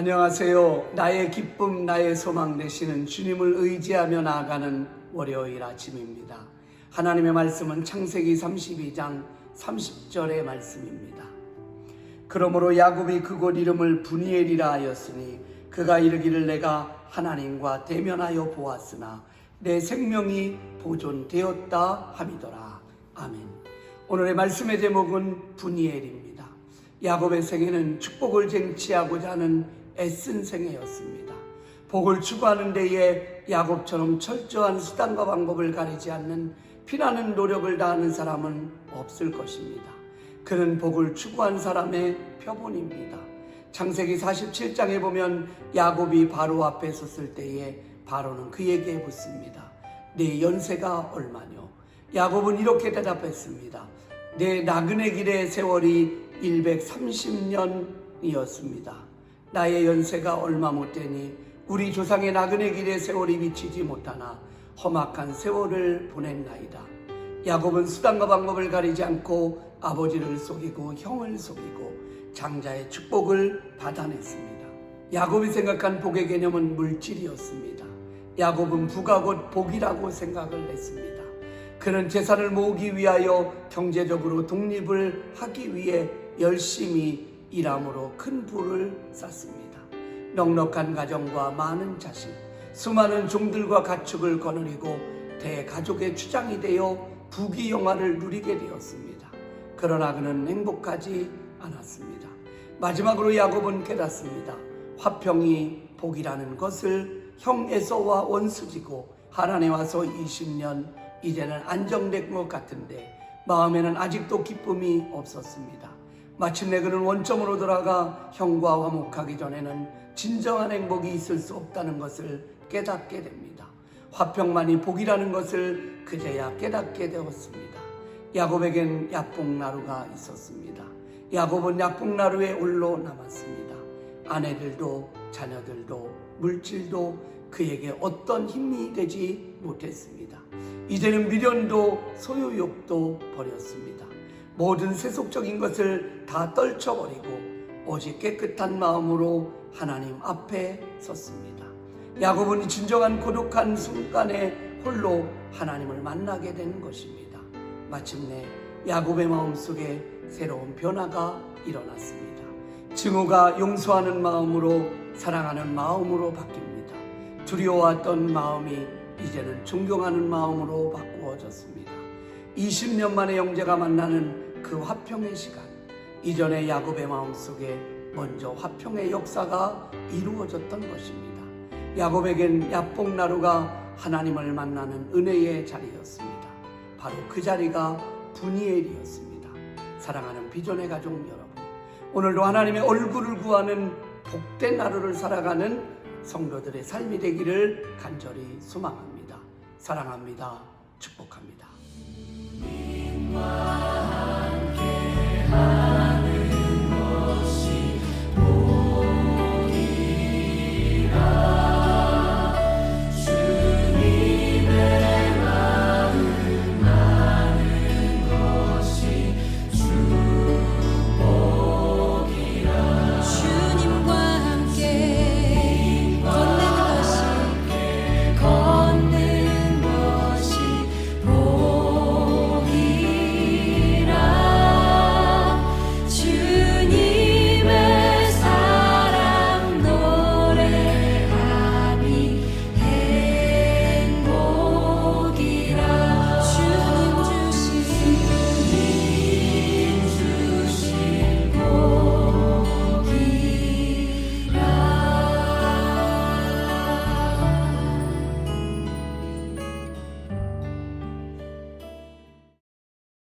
안녕하세요. 나의 기쁨, 나의 소망 되시는 주님을 의지하며 나아가는 월요일 아침입니다. 하나님의 말씀은 창세기 32장 30절의 말씀입니다. 그러므로 야곱이 그곳 이름을 분이엘이라 하였으니 그가 이르기를 내가 하나님과 대면하여 보았으나 내 생명이 보존되었다 함이더라. 아멘. 오늘의 말씀의 제목은 분이엘입니다. 야곱의 생애는 축복을 쟁취하고자 하는 애쓴 생애였습니다. 복을 추구하는 데에 야곱처럼 철저한 수단과 방법을 가리지 않는 피나는 노력을 다하는 사람은 없을 것입니다. 그는 복을 추구한 사람의 표본입니다. 창세기 47장에 보면 야곱이 바로 앞에 섰을 때에 바로는 그에게 묻습니다. 내 연세가 얼마뇨? 야곱은 이렇게 대답했습니다. 내 나그네 길의 세월이 130년이었습니다. 나의 연세가 얼마 못 되니 우리 조상의 나그네 길의 세월이 미치지 못하나 험악한 세월을 보냈나이다. 야곱은 수단과 방법을 가리지 않고 아버지를 속이고 형을 속이고 장자의 축복을 받아냈습니다. 야곱이 생각한 복의 개념은 물질이었습니다. 야곱은 부가 곧 복이라고 생각을 했습니다. 그는 재산을 모으기 위하여 경제적으로 독립을 하기 위해 열심히 일함으로 큰 부를 쌓습니다. 넉넉한 가정과 많은 자식, 수많은 종들과 가축을 거느리고 대가족의 주장이 되어 부귀영화를 누리게 되었습니다. 그러나 그는 행복하지 않았습니다. 마지막으로 야곱은 깨닫습니다. 화평이 복이라는 것을 형 에서와 원수지고 하란에 와서 20년 이제는 안정된 것 같은데 마음에는 아직도 기쁨이 없었습니다. 마침내 그는 원점으로 돌아가 형과 화목하기 전에는 진정한 행복이 있을 수 없다는 것을 깨닫게 됩니다. 화평만이 복이라는 것을 그제야 깨닫게 되었습니다. 야곱에겐 야뽕나루가 있었습니다. 야곱은 야뽕나루에 홀로 남았습니다. 아내들도 자녀들도 물질도 그에게 어떤 힘이 되지 못했습니다. 이제는 미련도 소유욕도 버렸습니다. 모든 세속적인 것을 다 떨쳐버리고 오직 깨끗한 마음으로 하나님 앞에 섰습니다. 야곱은 진정한 고독한 순간에 홀로 하나님을 만나게 된 것입니다. 마침내 야곱의 마음 속에 새로운 변화가 일어났습니다. 증오가 용서하는 마음으로 사랑하는 마음으로 바뀝니다. 두려워했던 마음이 이제는 존경하는 마음으로 바꾸어졌습니다. 20년 만에 형제가 만나는 그 화평의 시간. 이전에 야곱의 마음속에 먼저 화평의 역사가 이루어졌던 것입니다. 야곱에겐 야뽕나루가 하나님을 만나는 은혜의 자리였습니다. 바로 그 자리가 분이엘이었습니다. 사랑하는 비전의 가족 여러분, 오늘도 하나님의 얼굴을 구하는 복된 하루를 살아가는 성도들의 삶이 되기를 간절히 소망합니다. 사랑합니다. 축복합니다.